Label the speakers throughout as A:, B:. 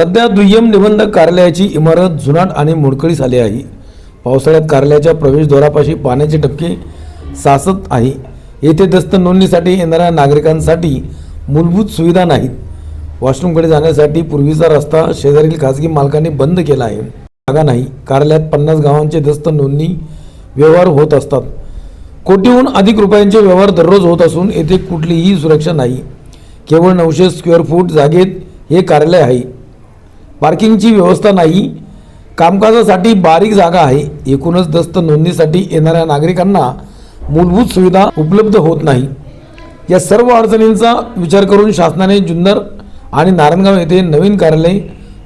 A: सध्या दुय्यम निबंधक कार्यालयाची इमारत जुनाट आणि मोडकळीस आली आहे. पावसाळ्यात कार्यालयाच्या प्रवेशद्वारापाशी पाण्याचे टपके साचत आहे. येथे दस्त नोंदणीसाठी येणाऱ्या नागरिकांसाठी मूलभूत सुविधा नाहीत. वॉशरूमकडे जाण्यासाठी पूर्वीचा रस्ता शेजारील खाजगी मालकांनी बंद केला आहे. जागा नाही. कार्यालयात पन्नास गावांचे दस्त नोंदणी व्यवहार होत असतात. कोटीहून अधिक रुपयांचे व्यवहार दररोज होत असून येथे कुठलीही सुरक्षा नाही. केवळ नऊशे स्क्वेअर फूट जागेत हे कार्यालय आहे. पार्किंगची व्यवस्था नाही. कामकाजासाठी बारीक जागा आहे. एकूणच दस्त नोंदणीसाठी येणाऱ्या नागरिकांना मूलभूत सुविधा उपलब्ध होत नाही. या सर्व अडचणींचा विचार करून शासनाने जुन्नर आणि नारायणगाव येथे नवीन कार्यालय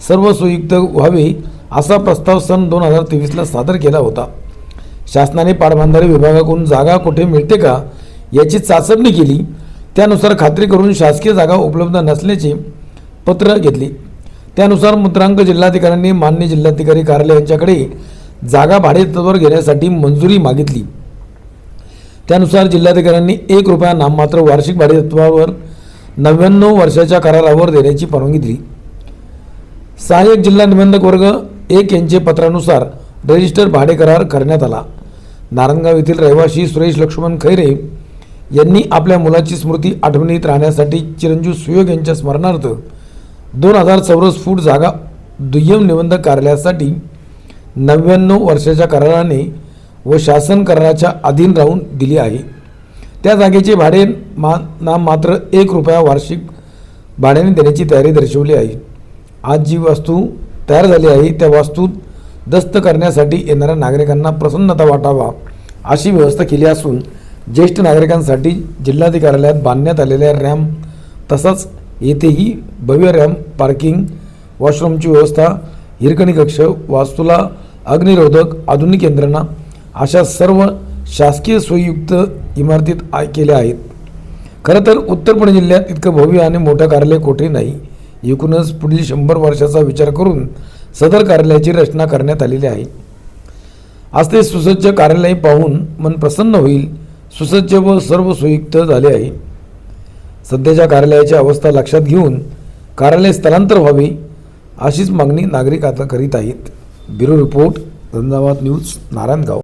A: सर्व सुयुक्त व्हावे असा प्रस्ताव सन दोन हजार तेवीसला सादर केला होता. शासनाने पाटबंधारे विभागाकडून जागा कुठे मिळते का याची चाचपणी केली. त्यानुसार खात्री करून शासकीय जागा उपलब्ध नसल्याचे पत्र घेतले. त्यानुसार मुद्रांक जिल्हाधिकाऱ्यांनी मान्य जिल्हाधिकारी कार्यालय यांच्याकडे जागा भाडेतत्वावर घेण्यासाठी मंजुरी मागितली. त्यानुसार जिल्हाधिकाऱ्यांनी एक रुपया नाममात्र वार्षिक भाडेतत्वावर नव्याण्णव वर्षाच्या करारावर देण्याची परवानगी दिली. सहाय्यक जिल्हा निबंधक वर्ग एक यांचे पत्रानुसार रजिस्टर भाडे करार करण्यात आला. नारायणगाव येथील रहिवासी सुरेश लक्ष्मण खैरे यांनी आपल्या मुलाची स्मृती आठवणीत राहण्यासाठी चिरंजीव सुयोग यांच्या स्मरणार्थ दोन हजार चौरस फूट जागा दुय्यम निबंधक कार्यालयासाठी नव्याण्णव वर्षाच्या कराराने व शासन कराराच्या अधीन राहून दिली आहे. त्या जागेचे भाडे मा नाम मात्र एक रुपया वार्षिक भाड्याने देण्याची तयारी दर्शवली आहे. आज जी वास्तू तयार झाली आहे त्या वास्तूत दस्त करण्यासाठी येणाऱ्या नागरिकांना प्रसन्नता वाटावा अशी व्यवस्था केली असून ज्येष्ठ नागरिकांसाठी जिल्हाधिकार्यालयात बांधण्यात आलेल्या रॅम्प तसंच येथेही भव्य रॅम्प पार्किंग वॉशरूमची व्यवस्था हिरकणी कक्ष वास्तूला अग्निरोधक आधुनिक यंत्रणा अशा सर्व शासकीय सोयीयुक्त इमारतीत आय केल्या आहेत. खरं तर उत्तर पुणे जिल्ह्यात इतकं भव्य आणि मोठं कार्यालय कोठे नाही. एकूणच पुढील शंभर वर्षाचा विचार करून सदर कार्यालयाची रचना करण्यात आलेली आहे. आज ते सुसज्ज कार्यालय पाहून मन प्रसन्न होईल. सुसज्ज व सर्व सुयुक्त झाले आहे. सध्याच्या कार्यालयाची अवस्था लक्षात घेऊन कार्यालय स्थलांतर व्हावी अशीच मागणी नागरिक आता करीत आहेत. ब्युरो रिपोर्ट धंदाबाद न्यूज नारायणगाव.